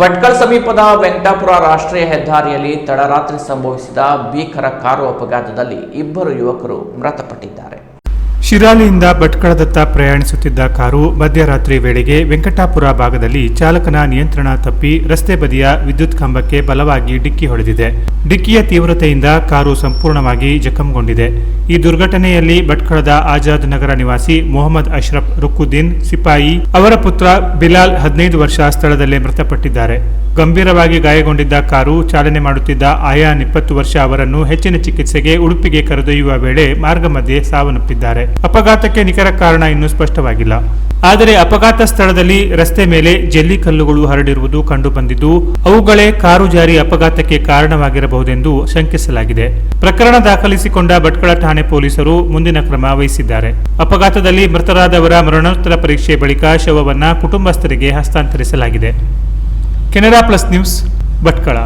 ಭಟ್ಕಳ ಸಮೀಪದ ವೆಂಕಟಾಪುರ ರಾಷ್ಟ್ರೀಯ ಹೆದ್ದಾರಿಯಲ್ಲಿ ತಡರಾತ್ರಿ ಸಂಭವಿಸಿದ ಭೀಕರ ಕಾರು ಅಪಘಾತದಲ್ಲಿ ಇಬ್ಬರು ಯುವಕರು ಮೃತಪಟ್ಟಿದ್ದಾರೆ. ಶಿರಾಲಿಯಿಂದ ಭಟ್ಕಳದತ್ತ ಪ್ರಯಾಣಿಸುತ್ತಿದ್ದ ಕಾರು ಮಧ್ಯರಾತ್ರಿ ವೇಳೆಗೆ ವೆಂಕಟಾಪುರ ಭಾಗದಲ್ಲಿ ಚಾಲಕನ ನಿಯಂತ್ರಣ ತಪ್ಪಿ ರಸ್ತೆ ಬದಿಯ ವಿದ್ಯುತ್ ಕಂಬಕ್ಕೆ ಬಲವಾಗಿ ಡಿಕ್ಕಿ ಹೊಡೆದಿದೆ. ಡಿಕ್ಕಿಯ ತೀವ್ರತೆಯಿಂದ ಕಾರು ಸಂಪೂರ್ಣವಾಗಿ ಜಖಂಗೊಂಡಿದೆ. ಈ ದುರ್ಘಟನೆಯಲ್ಲಿ ಭಟ್ಕಳದ ಆಜಾದ್ ನಗರ ನಿವಾಸಿ ಮೊಹಮ್ಮದ್ ಅಶ್ರಫ್ ರುಕ್ಕುದ್ದೀನ್ ಸಿಪಾಯಿ ಅವರ ಪುತ್ರ ಬಿಲಾಲ್ ಹದಿನೈದು ವರ್ಷ ಸ್ಥಳದಲ್ಲೇ ಮೃತಪಟ್ಟಿದ್ದಾರೆ. ಗಂಭೀರವಾಗಿ ಗಾಯಗೊಂಡಿದ್ದ ಕಾರು ಚಾಲನೆ ಮಾಡುತ್ತಿದ್ದ ಆಯಾನ್ ಇಪ್ಪತ್ತು ವರ್ಷ ಅವರನ್ನು ಹೆಚ್ಚಿನ ಚಿಕಿತ್ಸೆಗೆ ಉಡುಪಿಗೆ ಕರೆದೊಯ್ಯುವ ವೇಳೆ ಮಾರ್ಗ ಮಧ್ಯೆ ಸಾವನ್ನಪ್ಪಿದ್ದಾರೆ. ಅಪಘಾತಕ್ಕೆ ನಿಖರ ಕಾರಣ ಇನ್ನೂ ಸ್ಪಷ್ಟವಾಗಿಲ್ಲ. ಆದರೆ ಅಪಘಾತ ಸ್ಥಳದಲ್ಲಿ ರಸ್ತೆ ಮೇಲೆ ಜಲ್ಲಿ ಕಲ್ಲುಗಳು ಹರಡಿರುವುದು ಕಂಡುಬಂದಿದ್ದು, ಅವುಗಳೇ ಕಾರು ಜಾರಿ ಅಪಘಾತಕ್ಕೆ ಕಾರಣವಾಗಿರಬಹುದೆಂದು ಶಂಕಿಸಲಾಗಿದೆ. ಪ್ರಕರಣ ದಾಖಲಿಸಿಕೊಂಡ ಭಟ್ಕಳ ಠಾಣೆ ಪೊಲೀಸರು ಮುಂದಿನ ಕ್ರಮ ವಹಿಸಿದ್ದಾರೆ. ಅಪಘಾತದಲ್ಲಿ ಮೃತರಾದವರ ಮರಣೋತ್ತರ ಪರೀಕ್ಷೆ ಬಳಿಕ ಶವವನ್ನು ಕುಟುಂಬಸ್ಥರಿಗೆ ಹಸ್ತಾಂತರಿಸಲಾಗಿದೆ. Canara plus news Bhatkal.